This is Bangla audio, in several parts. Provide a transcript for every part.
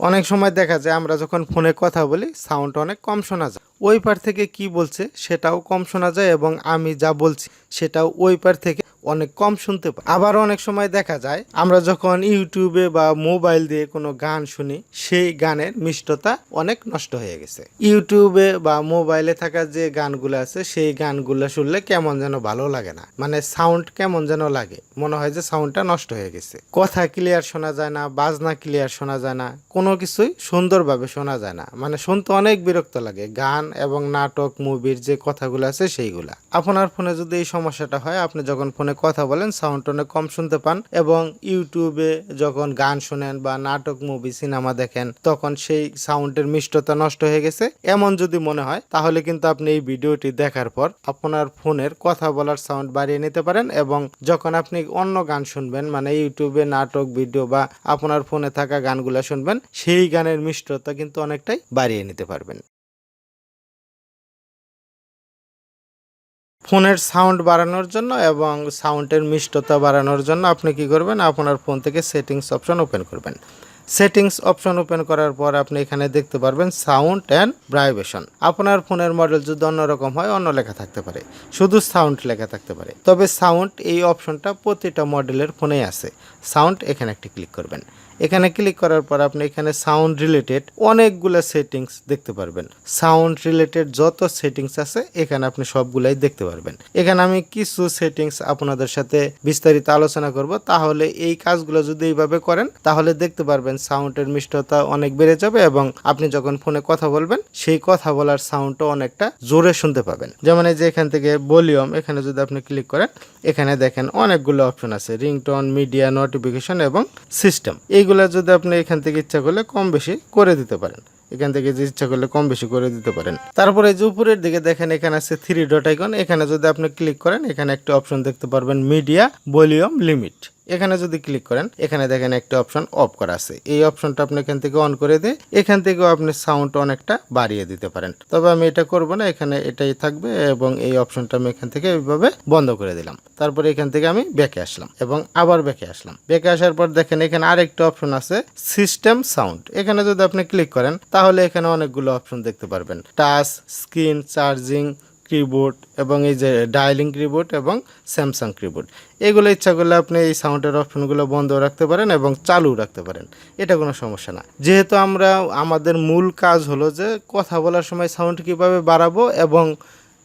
অনেক সময় দেখা যায় আমরা যখন ফোনে কথা বলি সাউন্ড অনেক কম শোনা যায়। ওই পার থেকে কি বলছে, সেটাও কম শোনা যায় এবং আমি যা বলছি, সেটাও ওই পার থেকে অনেক কম শুনতে পাই। আবার অনেক সময় দেখা যায়, আমরা যখন ইউটিউবে বা মোবাইল দিয়ে কোনো গান শুনি, সেই গানের মিষ্টতা অনেক নষ্ট হয়ে গেছে। ইউটিউবে বা মোবাইলে থাকা যে গানগুলো আছে, সেই গানগুলো শুনলে কেমন যেন ভালো লাগে না। মানে সাউন্ড কেমন যেন লাগে। মনে হয় যে সাউন্ডটা নষ্ট হয়ে গেছে। কথা ক্লিয়ার শোনা যায় না, বাজনা ক্লিয়ার শোনা যায় না, কোনো কিছুই সুন্দরভাবে শোনা যায় না। মানে শুনতে অনেক বিরক্ত লাগে। গান এবং নাটক মুভির যে কথাগুলো আছে, সেইগুলা। আপনার ফোনে যদি এই সমস্যাটা হয়, আপনি যখন ফোনে কথা বলেন সাউন্ড অনেক কম শুনতে পান এবং ইউটিউবে যখন গান শোনেন বা নাটক মুভি সিনেমা দেখেন, তখন সেই সাউন্ডের মিষ্টতা নষ্ট হয়ে গেছে। এমন যদি মনে হয়, তাহলে কিন্তু আপনি এই ভিডিওটি দেখার পর আপনার ফোনের কথা বলার সাউন্ড বাড়িয়ে নিতে পারেন এবং যখন আপনি অন্য গান শুনবেন মানে ইউটিউবে নাটক ভিডিও বা আপনার ফোনে থাকা গানগুলো শুনবেন, সেই গানের মিষ্টতা কিন্তু অনেকটাই বাড়িয়ে নিতে পারবেন। ফোনের সাউন্ড বাড়ানোর জন্য এবং সাউন্ডের মিষ্টতা বাড়ানোর জন্য আপনি কি করবেন? আপনার ফোন থেকে সেটিংস অপশন ওপেন করবেন। সেটিংস অপশন ওপেন করার পর আপনি এখানে দেখতে পারবেন সাউন্ড অ্যান্ড ভাইব্রেশন। আপনার ফোনের মডেল যদি অন্যরকম হয়, অন্য লেখা থাকতে পারে। শুধু সাউন্ড লেখা থাকতে পারে। তবে সাউন্ড এই অপশনটা প্রতিটা মডেলের ফোনেই আছে। সাউন্ড এখানে একটি ক্লিক করবেন। এখানে ক্লিক করার পর আপনি এখানে সাউন্ড রিলেটেড অনেকগুলো সেটিংস দেখতে পারবেন। সাউন্ড রিলেটেড যত সেটিংস আছে, এখানে আপনি সবগুলাই দেখতে পারবেন। এখানে আমি কিছু সেটিংস আপনাদের সাথে বিস্তারিত আলোচনা করব। তাহলে এই কাজগুলো যদি এইভাবে করেন, তাহলে দেখতে পারবেন সাউন্ডের মিষ্টতা অনেক বেড়ে যাবে এবং আপনি যখন ফোনে কথা বলবেন, সেই কথা বলার সাউন্ডও অনেকটা জোরে শুনতে পাবেন। যেমন এই যে এখান থেকে ভলিউম এখানে যদি আপনি ক্লিক করেন, এখানে দেখেন অনেকগুলো অপশন আছে। রিংটোন মিডিয়া নোটিফিকেশন এবং সিস্টেম এইগুলো যদি আপনি এখান থেকে ইচ্ছা করলে কম বেশি করে দিতে পারেন। এখান থেকে যে ইচ্ছা করলে কম বেশি করে দিতে পারেন। তারপরে যে উপরের দিকে দেখেন, এখানে আছে থ্রি ডট আইকন এখানে যদি আপনি ক্লিক করেন, এখানে একটা অপশন দেখতে পারবেন মিডিয়া ভলিউম লিমিট এখানে যদি ক্লিক করেন, এখানে দেখেন একটা অপশন অফ করা আছে। এই অপশনটা আপনি এখান থেকে অন করে দিয়ে, এখান থেকেও আপনি সাউন্ড অনেকটা বাড়িয়ে দিতে পারেন। তবে আমি এটা করব না, এখানে এটাই থাকবে এবং এই অপশনটা আমি এখান থেকে এইভাবে বন্ধ করে দিলাম। তারপরে এখান থেকে আমি ব্যাকে আসলাম এবং আবার ব্যাকে আসলাম। ব্যাকে আসার পর দেখেন এখানে আরেকটা অপশন আছে সিস্টেম সাউন্ড এখানে যদি আপনি ক্লিক করেন, তাহলে এখানে অনেকগুলো অপশন দেখতে পারবেন। টাচ স্ক্রিন চার্জিং কিবোর্ড এবং এই যে ডায়ালিং কিবোর্ড এবং স্যামসাং কিবোর্ড এগুলো ইচ্ছা করলে আপনি এই সাউন্ডের অপশনগুলো বন্ধ রাখতে পারেন এবং চালু রাখতে পারেন। এটা কোনো সমস্যা না। যেহেতু আমরা, আমাদের মূল কাজ হলো যে কথা বলার সময় সাউন্ড কীভাবে বাড়াবো এবং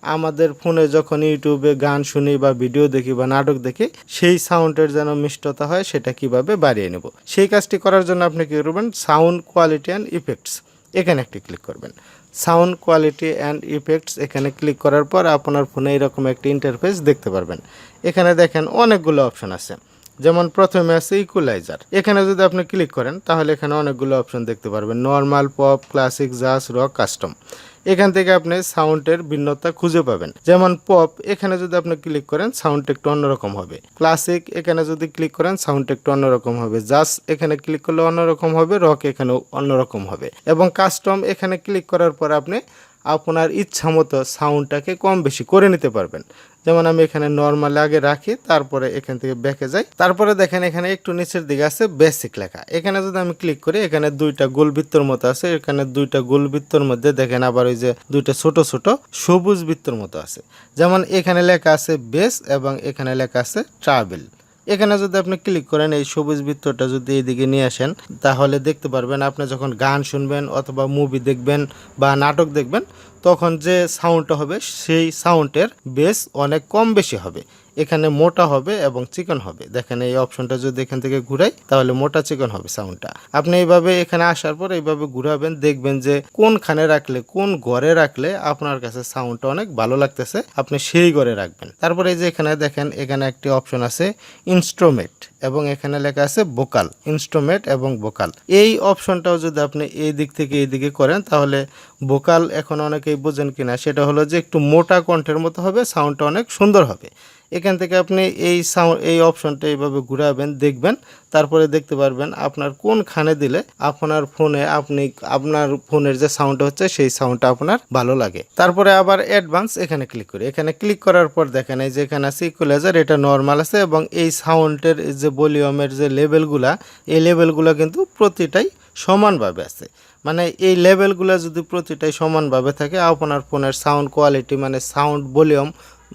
আমাদের ফোনে যখন ইউটিউবে গান শুনি বা ভিডিও দেখি বা নাটক দেখি, সেই সাউন্ডের যেন মিষ্টতা হয় সেটা কীভাবে বাড়িয়ে নেব? সেই কাজটি করার জন্য আপনি কী করবেন? সাউন্ড কোয়ালিটি অ্যান্ড ইফেক্টস এখানে একটি ক্লিক করবেন। সাউন্ড কোয়ালিটি অ্যান্ড ইফেক্টস এখানে ক্লিক করার পর আপনার ফোনে এরকম একটি ইন্টারফেস দেখতে পারবেন। এখানে দেখেন অনেকগুলো অপশন আছে। যেমন প্রথমে আছে ইকুলাইজার এখানে যদি আপনি ক্লিক করেন, তাহলে এখানে অনেকগুলো অপশন দেখতে পারবেন। Normal pop classic jazz rock custom এখান থেকে আপনি সাউন্ডের ভিন্নতা খুঁজে পাবেন। যেমন পপ এখানে যদি আপনি ক্লিক করেন সাউন্ড একটু অন্যরকম হবে। ক্লাসিক এখানে যদি ক্লিক করেন সাউন্ড একটু অন্যরকম হবে। জাস এখানে ক্লিক করলে অন্যরকম হবে। রক এখানেও অন্যরকম হবে। এবং কাস্টম এখানে ক্লিক করার পর আপনি আপনার ইচ্ছা মতো সাউন্ডটাকে কম বেশি করে নিতে পারবেন। যেমন আমি এখানে নর্মাল আগে রাখি, তারপরে এখান থেকে ব্যাকে যাই। তারপরে দেখেন এখানে একটু নিচের দিকে আছে বেসিক লেখা। এখানে যদি আমি ক্লিক করি, এখানে দুইটা গোলবৃত্তর মতো আছে। এখানে দুইটা গোলবৃত্তর মধ্যে দেখেন আবার ওই যে দুইটা ছোট ছোট সবুজ বৃত্তর মতো আছে। যেমন এখানে লেখা আছে বেস এবং এখানে লেখা আছে ট্রাভেল এখানে যদি আপনি ক্লিক করেন, এই সবুজ বৃত্তটা যদি এইদিকে নিয়ে আসেন, তাহলে দেখতে পারবেন আপনি যখন গান শুনবেন অথবা মুভি দেখবেন বা নাটক দেখবেন তখন যে সাউন্ডটা হবে সেই সাউন্ডের বেস অনেক কম বেশি হবে। এখানে মোটা হবে এবং চিকন হবে। দেখেন এই অপশনটা যদি এখান থেকে ঘুরাই, তাহলে মোটা চিকন হবে সাউন্ডটা আপনি এইভাবে এখানে আসার পর এইভাবে ঘুরাবেন, দেখবেন যে কোনখানে রাখলে, কোন ঘরে রাখলে আপনার কাছে সাউন্ডটা অনেক ভালো লাগতেছে। আপনি সেই ঘরে রাখবেন। তারপরে এই যে এখানে দেখেন, এখানে একটি অপশন আছে ইনস্ট্রুমেন্ট এবং এখানে লেখা আছে বোকাল ইনস্ট্রুমেন্ট এবং বোকাল এই অপশনটাও যদি আপনি এই দিক থেকে এই দিকে করেন, তাহলে বোকাল এখন অনেকেই বোঝেন কিনা, সেটা হলো যে একটু মোটা কণ্ঠের মতো হবে সাউন্ডটা অনেক সুন্দর হবে। এখান থেকে আপনি এই সাউন্ড এই অপশনটা এইভাবে ঘুরাবেন, দেখবেন, তারপরে দেখতে পারবেন আপনার কোনখানে দিলে আপনার ফোনে আপনি, আপনার ফোনের যে সাউন্ডটা হচ্ছে সেই সাউন্ডটা আপনার ভালো লাগে। তারপরে আবার অ্যাডভান্স এখানে ক্লিক করি। এখানে ক্লিক করার পর দেখেন এই যে এখানে আছে ইকুয়ালাইজার এটা নর্মাল আছে এবং এই সাউন্ডের যে ভলিউমের যে লেভেলগুলা এই লেভেলগুলো কিন্তু প্রতিটাই সমানভাবে আছে। মানে এই লেভেলগুলো যদি প্রতিটাই সমানভাবে থাকে, আপনার ফোনের সাউন্ড কোয়ালিটি মানে সাউন্ড ভলিউম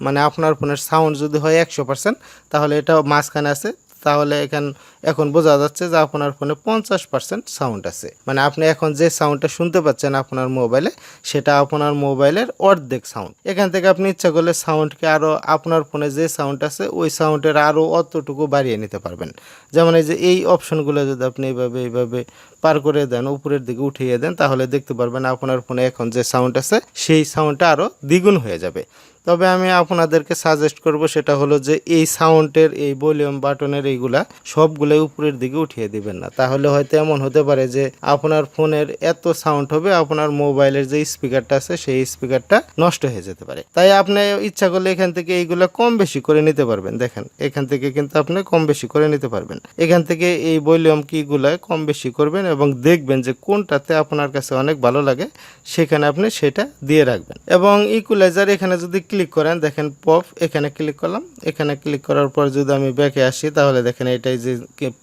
মানে আপনার ফোনের সাউন্ড যদি হয় একশো পার্সেন্ট তাহলে এটা মাঝখানে আছে। তাহলে এখান, এখন বোঝা যাচ্ছে যে আপনার ফোনে পঞ্চাশ পার্সেন্ট সাউন্ড আছে। মানে আপনি এখন যে সাউন্ডটা শুনতে পাচ্ছেন আপনার মোবাইলে সেটা আপনার মোবাইলের অর্ধেক সাউন্ড এখান থেকে আপনি ইচ্ছা করলে সাউন্ডকে আরও আপনার ফোনে যে সাউন্ড আছে, ওই সাউন্ডের আরও অতটুকু বাড়িয়ে নিতে পারবেন। যেমন এই যে, এই অপশনগুলো যদি আপনি এইভাবে এইভাবে পার করে দেন, উপরের দিকে উঠিয়ে দেন, তাহলে দেখতে পারবেন আপনার ফোনে এখন যে সাউন্ড আছে, সেই সাউন্ডটা আরও দ্বিগুণ হয়ে যাবে। তবে আমি আপনাদেরকে সাজেস্ট করব সেটা হলো যে এই সাউন্ডের এই ভলিউম বাটনের এইগুলা সবগুলোই উপরের দিকে উঠিয়ে দিবেন না। তাহলে হয়তো এমন হতে পারে যে আপনার ফোনের এত সাউন্ড হবে, আপনার মোবাইলের যে স্পিকারটা আছে, সেই স্পিকারটা নষ্ট হয়ে যেতে পারে। তাই আপনি ইচ্ছা করলে এখান থেকে এইগুলা কম বেশি করে নিতে পারবেন। দেখেন, এখান থেকে কিন্তু আপনি কম বেশি করে নিতে পারবেন। এখান থেকে এই ভলিউম কিগুলা কম বেশি করবেন এবং দেখবেন যে কোনটাতে আপনার কাছে অনেক ভালো লাগে, সেখানে আপনি সেটা দিয়ে রাখবেন। এবং ইকুলাইজার এখানে যদি ক্লিক করেন, দেখেন পপ এখানে ক্লিক করলাম। এখানে ক্লিক করার পর যদি আমি ব্যাকে আসি, তাহলে দেখেন এটাই যে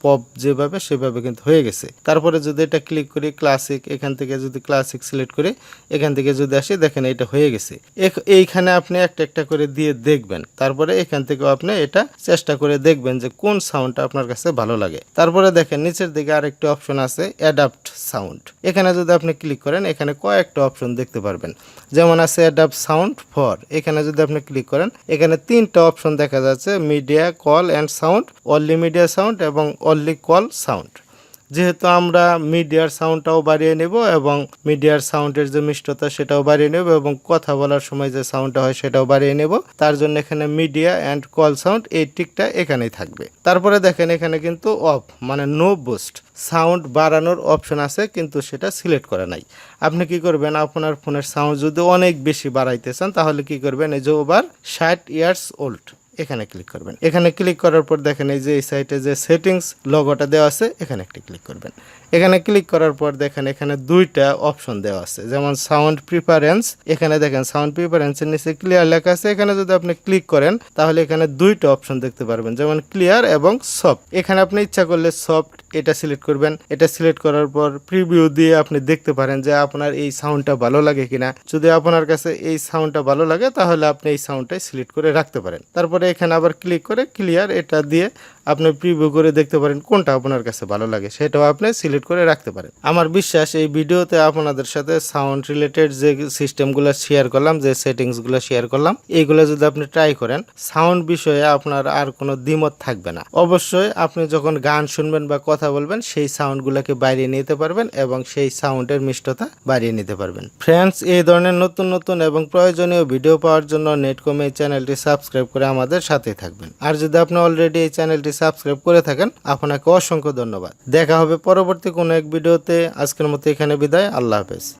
পপ যেভাবে, সেভাবে কিন্তু হয়ে গেছে। তারপরে যদি এটা ক্লিক করি ক্লাসিক এখান থেকে যদি ক্লাসিক সিলেক্ট করি, এখান থেকে যদি আসি, দেখেন এটা হয়ে গেছে। এইখানে আপনি একটা একটা করে দিয়ে দেখবেন। তারপরে এখান থেকেও আপনি এটা চেষ্টা করে দেখবেন যে কোন সাউন্ডটা আপনার কাছে ভালো লাগে। তারপরে দেখেন নিচের দিকে আরেকটি অপশন আছে অ্যাডাপ্ট সাউন্ড এখানে যদি আপনি ক্লিক করেন, এখানে কয়েকটা অপশন দেখতে পারবেন। যেমন আছে অ্যাডাপ্ট সাউন্ড ফর এখানে যদি আপনি ক্লিক করেন, এখানে তিনটা অপশন দেখা যাচ্ছে media call and sound only media sound এবং অনলি কল সাউন্ড যেহেতু আমরা মিডিয়ার সাউন্ডটাও বাড়িয়ে নেব এবং মিডিয়ার সাউন্ডের যে মিষ্টতা সেটাও বাড়িয়ে নেব এবং কথা বলার সময় যে সাউন্ডটা হয় সেটাও বাড়িয়ে নেব। তার জন্য এখানে মিডিয়া অ্যান্ড কল সাউন্ড এই টিকটা এখানেই থাকবে। তারপরে দেখেন এখানে কিন্তু অফ মানে নো বুস্ট, সাউন্ড বাড়ানোর অপশন আছে কিন্তু সেটা সিলেক্ট করা নাই। আপনি কি করবেন? আপনার ফোনের সাউন্ড যদি অনেক বেশি বাড়াইতে চান তাহলে কি করবেন? এই যে ওভার ষাট ইয়ার্স ওল্ড। এখানে ক্লিক করবেন। এখানে ক্লিক করার পর দেখেন এই যে এই সাইটে যে সেটিংস লগোটা দেওয়া আছে, এখানে একটি ক্লিক করবেন। এখানে ক্লিক করার পর দেখেন এখানে দুইটা অপশন দেওয়া আছে। যেমন সাউন্ড প্রিফারেন্স এখানে দেখেন সাউন্ড প্রিফারেন্সের নিচে ক্লিয়ার লেখা আছে। এখানে যদি আপনি ক্লিক করেন, তাহলে এখানে দুইটা অপশন দেখতে পারবেন, যেমন ক্লিয়ার এবং সফট এখানে আপনি ইচ্ছা করলে সফট এটা সিলেক্ট করবেন। এটা সিলেক্ট করার পর প্রিভিউ দিয়ে আপনি দেখতে পারেন যে আপনার এই সাউন্ডটা ভালো লাগে কিনা। যদি আপনার কাছে এই সাউন্ডটা ভালো লাগে, তাহলে আপনি এই সাউন্ডটাই সিলেক্ট করে রাখতে পারেন। তারপরে এখানে আবার ক্লিক করে ক্লিয়ার এটা দিয়ে আপনি প্রিভিউ করে দেখতে পারেন কোনটা আপনার কাছে ভালো লাগে, সেটাও আপনি সিলেক্ট করে রাখতে পারেন। আমার বিশ্বাস এই ভিডিওতে আপনাদের সাথে সাউন্ড রিলেটেড যে সিস্টেমগুলো শেয়ার করলাম, যে সেটিংসগুলো শেয়ার করলাম এইগুলো যদি আপনি ট্রাই করেন সাউন্ড বিষয়ে আপনার আর কোনো দ্বিমত থাকবে না। অবশ্যই আপনি যখন গান শুনবেন বা কথা বলবেন, সেই সাউন্ডগুলোকে বাড়িয়ে নিতে পারবেন এবং সেই সাউন্ডের মিষ্টতা বাড়িয়ে নিতে পারবেন। ফ্রেন্ডস এই ধরনের নতুন নতুন এবং প্রয়োজনীয় ভিডিও পাওয়ার জন্য নেটকম এই চ্যানেলটি সাবস্ক্রাইব করে আমাদের সাথে থাকবেন। আর যদি আপনি অলরেডি এই চ্যানেলটি সাবস্ক্রাইব করে থাকেন। আপনাকে অসংখ্য ধন্যবাদ। দেখা হবে পরবর্তী কোনো এক ভিডিওতে। আজকের মতো এখানে বিদায়। আল্লাহ হাফেজ।